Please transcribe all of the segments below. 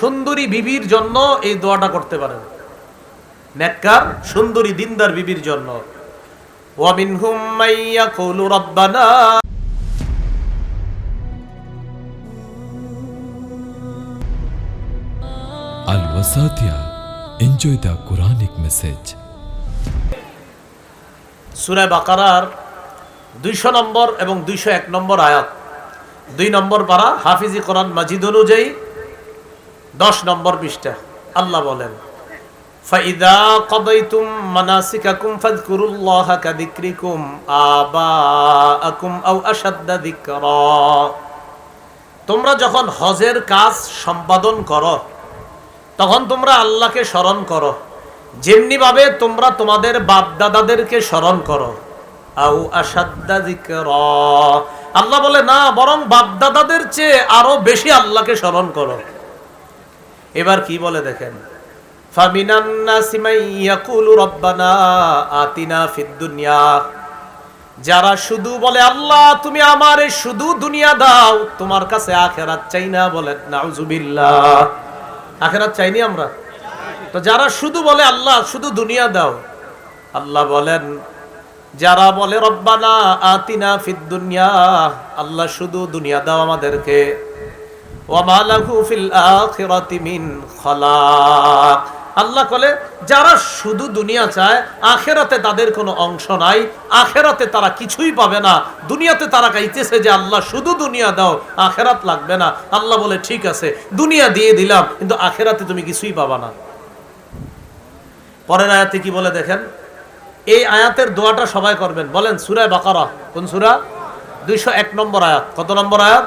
সুন্দরী বিবির জন্য এই দোয়াটা করতে পারেন নেককার সুন্দরী দিনদার বিবির জন্য ওয়ামিনহুম মাইয়াকুলু রাব্বানা Al Wasatia. Enjoy the Quranic message. সুরা বাকারার দুইশো নম্বর এবং দুইশো এক নম্বর আয়াত দুই নম্বর পারা হাফিজি কোরআন মাজিদ অনুযায়ী দশ নম্বর পৃষ্ঠা। আল্লাহ বলেন তোমরা যখন হজের কাজ সম্পাদন করো, তখন তোমরা আল্লাহকে স্মরণ করো। যেমনি ভাবে তোমরা তোমাদের বাপ দাদাদেরকে স্মরণ করো। আউ আসাদ্দা। আল্লাহ বলে, না, বরং বাপ দাদাদের চেয়ে আরও বেশি আল্লাহকে স্মরণ করো। এবার কি বলে দেখেন? যারা শুধু বলে, আল্লাহ, তুমি আমারে শুধু দুনিয়া দাও, তোমার কাছে আখেরাত চাই না বলে আখেরাত চাইনি আমরা? তো যারা শুধু বলে, আল্লাহ, শুধু দুনিয়া দাও। আল্লাহ বলেন, যারা বলে, রব্বানা আতিনা ফিদ দুনিয়া, আল্লাহ শুধু দুনিয়া দাও আমাদেরকে। ওয়ামা লাহু ফিল আখিরাতি মিন খালাক। আল্লাহ বলে, যারা শুধু দুনিয়া চায়, আখেরাতে তাদের কোনো অংশ নাই, আখেরাতে তারা কিছুই পাবে না। দুনিয়াতে তারা কাইতেছে যে আল্লাহ শুধু দুনিয়া দাও, আখেরাত লাগবে না। আল্লাহ বলে, ঠিক আছে, দুনিয়া দিয়ে দিলাম, কিন্তু আখেরাতে তুমি কিছুই পাবা না। পরের আয়াতে কি বলে দেখেন? এই আয়াতের দোয়াটা সবাই করবেন। বলেন সুরায় বাকারা। কোন সুরা? দুইশো এক নম্বর আয়াত। কত নম্বর আয়াত?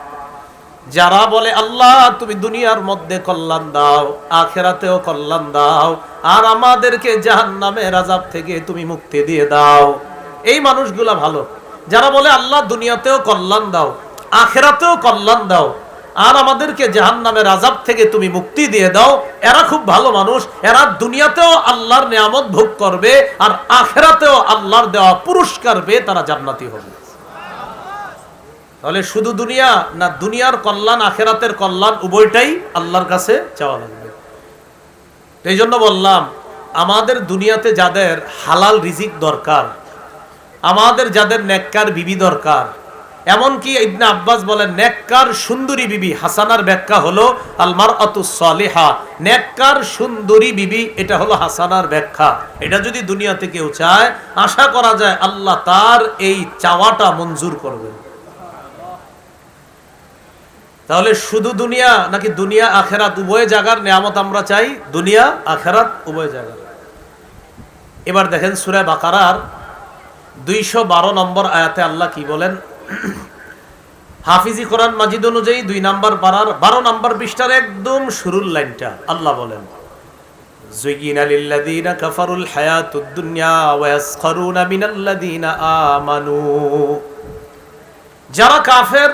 যারা বলে, আল্লাহ, তুমি দুনিয়ার মধ্যে কল্যাণ দাও, আখেরাতেও কল্যাণ দাও, আর আমাদেরকে জাহান্নামের রাজাব থেকে তুমি মুক্তি দিয়ে দাও। এই মানুষগুলা ভালো। যারা বলে, আল্লাহ, দুনিয়াতেও কল্যাণ দাও, আখেরাতেও কল্যাণ দাও, আর আমাদেরকে জাহান্নামের আযাব থেকে তুমি মুক্তি দিয়ে দাও, এরা খুব ভালো মানুষ। এরা দুনিয়াতেও আল্লাহর নিয়ামত ভোগ করবে, আর আখেরাতেও আল্লাহর দেওয়া পুরস্কার পেয়ে তারা জান্নাতি হবে। তাহলে শুধু দুনিয়া না দুনিয়ার কল্যাণ, আখেরাতের কল্যাণ, উভয়টাই আল্লাহর কাছে চাওয়া লাগবে। এই জন্য বললাম, আমাদের দুনিয়াতে যাদের হালাল রিজিক দরকার, আমাদের যাদের নেককার বিবি দরকার, এমনকি ইবনে আব্বাস বলেন, নেককার সুন্দরী বিবি, হাসানার ব্যাখ্যা হলো আলমার সলেহা, নেককার সুন্দরী বিবি, এটা হলো হাসানার ব্যাখ্যা। এটা যদি দুনিয়াতে কেউ চায়, আশা করা যায় আল্লাহ তার এই চাওয়াটা মঞ্জুর করবেন। তাহলে শুধু দুনিয়া নাকি দুনিয়া আখেরাত উভয় জায়গার নিয়ামত আমরা চাই দুনিয়া আখেরাত উভয় জায়গার এবার দেখেন সুরে বাকারার দুইশো বারো নম্বর আয়াতে আল্লাহ কি বলেন হাফিজি কোরআন মাজিদ অনুযায়ী দুই নাম্বার পারার বারো নাম্বার পৃষ্ঠার একদম শুরুর লাইনটা আল্লাহ বলেন زين للذين كفروا الحياة الدنيا ويسخرون من الذين آمنوا যারা কাফের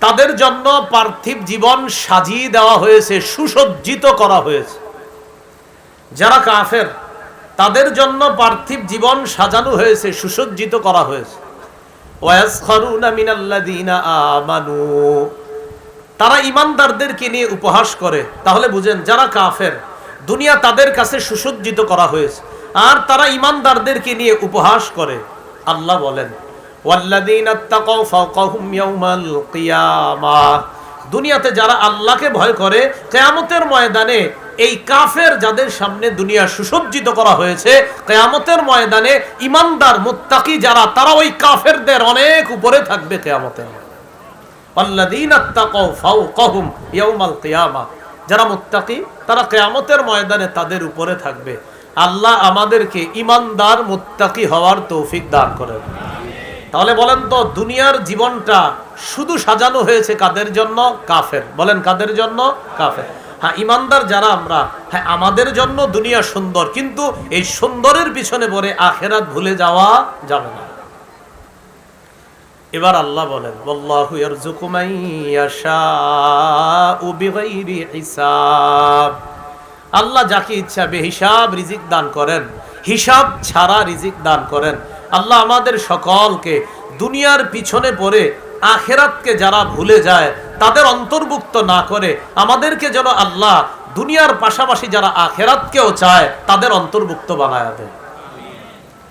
তাদের জন্য পার্থিব জীবন সাজিয়ে দেওয়া হয়েছে, সুসজ্জিত করা হয়েছে। যারা কাফের, তাদের জন্য পার্থিব জীবন সাজানো হয়েছে, সুসজ্জিত করা হয়েছে। আমানু। তারা ইমানদারদেরকে নিয়ে উপহাস করে। তাহলে বুঝেন, যারা কাফের, দুনিয়া তাদের কাছে সুসজ্জিত করা হয়েছে। আর তারা ইমানদারদেরকে নিয়ে উপহাস করে। আল্লাহ বলেন দুনিয়াতে যারা আল্লাহকে ভয় করে, কিয়ামতের ময়দানে এই কাফের যাদের সামনে দুনিয়া সুসজ্জিত করা হয়েছে, কিয়ামতের ময়দানে ইমানদার মুত্তাকি যারা, তারা ওই কাফেরদের অনেক উপরে থাকবে কিয়ামতের যারা মুত্তাকি, তারা কিয়ামতের ময়দানে তাদের উপরে থাকবে। আল্লাহ আমাদেরকে ইমানদার মুত্তাকি হওয়ার তৌফিক দান করেন। তাহলে বলেন তো, দুনিয়ার জীবনটা শুধু সাজানো হয়েছে কাদের জন্য? কাফের। বলেন, কাদের জন্য? কাফের। হ্যাঁ ইমানদার যারা আমরা হ্যাঁ আমাদের জন্য দুনিয়া সুন্দর, কিন্তু এই সুন্দরের পিছনে পড়ে আখেরাত ভুলে যাওয়া যাবে না। এবার আল্লাহ বলেন আল্লাহ যাকে ইচ্ছা, বেহিসাব রিজিক দান করেন। হিসাব ছাড়া রিজিক দান করেন। আল্লাহ আমাদের সকলকে দুনিয়ার পিছনে পড়ে আখেরাতকে যারা ভুলে যায়, তাদের অন্তর্ভুক্ত না করে আমাদেরকে যেন আল্লাহ দুনিয়ার পাশাপাশি যারা আখেরাতকেও চায়, তাদের অন্তর্ভুক্ত বানায় দেয়